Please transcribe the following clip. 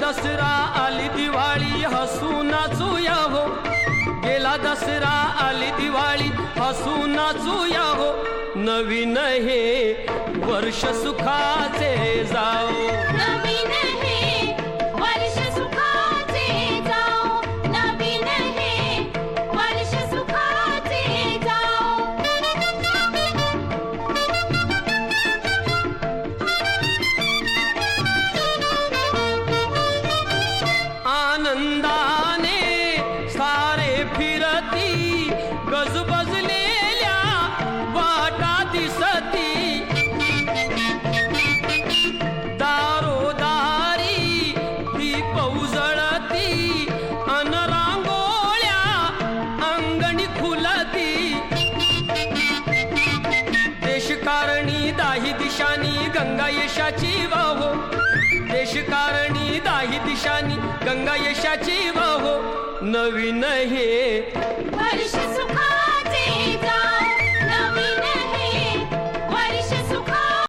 दसरा आली दिवाळी हसू नाचूया हो. गेला दसरा आली दिवाळी हसू नाचूया हो. नवीन हे वर्ष सुखाचे जाऊ उजळती अन अंगणी खुलती. देशकारणी दाही दिशानी गंगा यशाची वाहो. देशकारणी दाही दिशानी गंगा यशाची वाहो. नवीन हे वर्ष